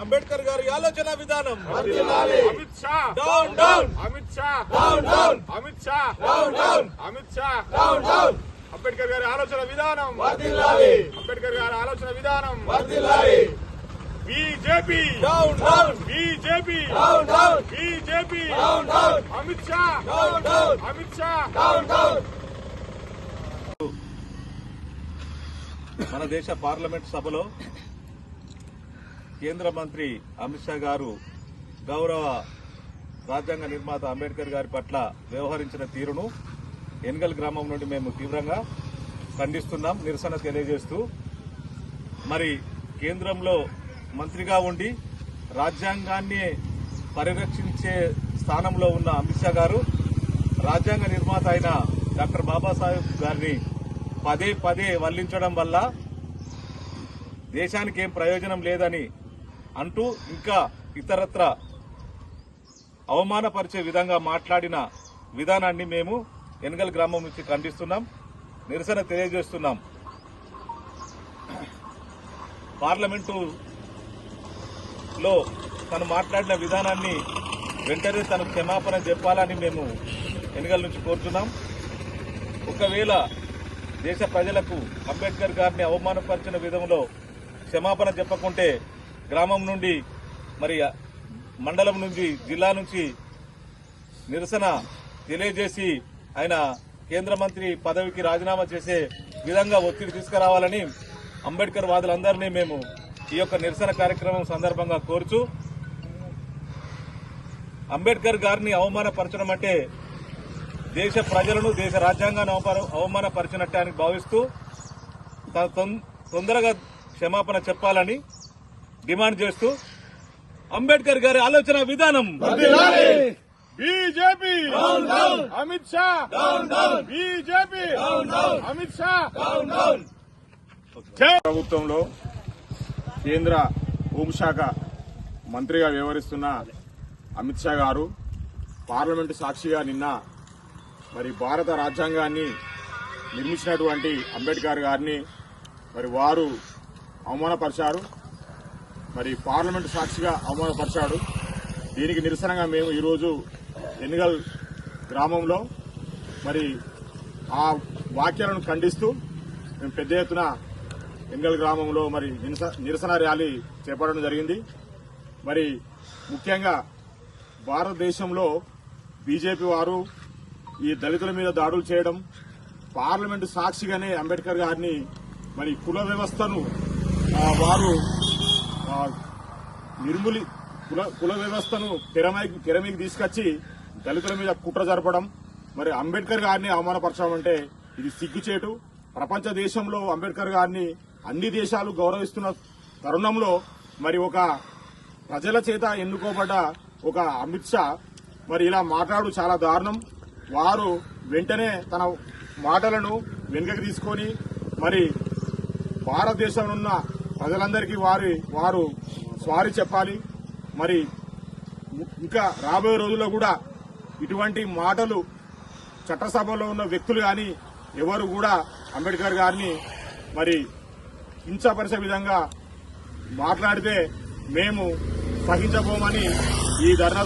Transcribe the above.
అంబేద్కర్ గారి ఆలోచన విధానం. Amit Shah. Down down. Amit Shah. Down down. Amit Shah. Down down. Amit Shah. Down down. Ambedkar garu ఆలోచన విధానం. అంబేద్కర్ గారి ఆలోచన విధానం. BJP. Down down. BJP. Down down. BJP. Down down. Amit Shah. Down down. Amit Shah. Down down. మన దేశ parliament సభలో కేంద్ర మంత్రి అమిత్ షా గారు గౌరవ రాజ్యాంగ నిర్మాత అంబేద్కర్ గారి పట్ల వ్యవహరించిన తీరును ఎన్గల్ గ్రామం నుండి మేము తీవ్రంగా ఖండిస్తున్నాం నిరసన తెలియజేస్తూ మరి కేంద్రంలో మంత్రిగా ఉండి రాజ్యాంగాన్ని పరిరక్షించే స్థానంలో ఉన్న అమిత్ షా గారు రాజ్యాంగ నిర్మాత అయిన డాక్టర్ బాబాసాహెబ్ గారిని పదే పదే వల్లించడం వల్ల దేశానికి ఏం ప్రయోజనం లేదని అంటూ ఇంకా ఇతరత్ర అవమానపరిచే విధంగా మాట్లాడిన విధానాన్ని మేము ఎనగల్ గ్రామం నుంచి ఖండిస్తున్నాం నిరసన తెలియజేస్తున్నాం. పార్లమెంటులో తను మాట్లాడిన విధానాన్ని వెంటనే తను క్షమాపణ చెప్పాలని మేము ఎన్నికల నుంచి కోరుతున్నాం ఒకవేళ దేశ ప్రజలకు అంబేద్కర్ గారిని అవమానపరిచిన విధంలో క్షమాపణ చెప్పకుంటే గ్రామం నుండి మరి మండలం నుంచి జిల్లా నుంచి నిరసన తెలియజేసి ఆయన కేంద్ర మంత్రి పదవికి రాజీనామా చేసే విధంగా ఒత్తిడి తీసుకురావాలని అంబేద్కర్ వాదులందరినీ మేము ఈ యొక్క నిరసన కార్యక్రమం సందర్భంగా కోరుచు. అంబేద్కర్ గారిని అవమానపరచడం అంటే దేశ ప్రజలను దేశ రాజ్యాంగాన్ని అవమానపరిచినట్టు అని భావిస్తూ తొం- తొందరగా క్షమాపణ చెప్పాలని డిమాండ్ చేస్తూ అంబేద్కర్ గారి ఆలోచన విధానం. బీజేపీ. అమిత్ షా. బీజేపీ. అమిత్ షా. ప్రభుత్వంలో కేంద్ర హోంశాఖ మంత్రిగా వ్యవహరిస్తున్న అమిత్ షా గారు పార్లమెంటు సాక్షిగా నిన్న మరి భారత రాజ్యాంగాన్ని నిర్మించినటువంటి అంబేద్కర్ గారిని మరి వారు అవమానపరిచారు. మరి పార్లమెంటు సాక్షిగా అవమానపరిచాడు. దీనికి నిరసనగా మేము ఈరోజు ఎన్నికల్ గ్రామంలో మరి ఆ వాక్యాలను ఖండిస్తూ మేము పెద్ద ఎత్తున ఎన్నికల్ గ్రామంలో మరి నిరసన ర్యాలీ చేపట్టడం జరిగింది. మరి ముఖ్యంగా భారతదేశంలో బీజేపీ వారు ఈ దళితుల మీద దాడులు చేయడం పార్లమెంటు సాక్షిగానే అంబేద్కర్ గారిని మరి కుల వ్యవస్థను ఆ, వారు నిర్మూలి కుల కుల వ్యవస్థను తెరమైకి తెరమీకి తీసుకొచ్చి దళితుల మీద కుట్ర జరపడం మరి అంబేద్కర్ గారిని అవమానపరచడం అంటే ఇది సిగ్గుచేటు. ప్రపంచ దేశంలో అంబేద్కర్ గారిని అన్ని దేశాలు గౌరవిస్తున్న తరుణంలో మరి ఒక ప్రజల చేత ఎన్నుకోబడ్డ ఒక అమిత్ షా మరి ఇలా మాట్లాడు చాలా దారుణం. వారు వెంటనే తన మాటలను వెనుకకి తీసుకొని మరి భారతదేశంలో ఉన్న ప్రజలందరికీ వారి వారు స్వారీ చెప్పాలి. మరి ఇంకా రాబోయే రోజుల్లో కూడా ఇటువంటి మాటలు చట్టసభలో ఉన్న వ్యక్తులు కానీ ఎవరు కూడా అంబేద్కర్ గారిని మరి హింసపరిచే విధంగా మాట్లాడితే మేము సహించబోమని ఈ ధర్నా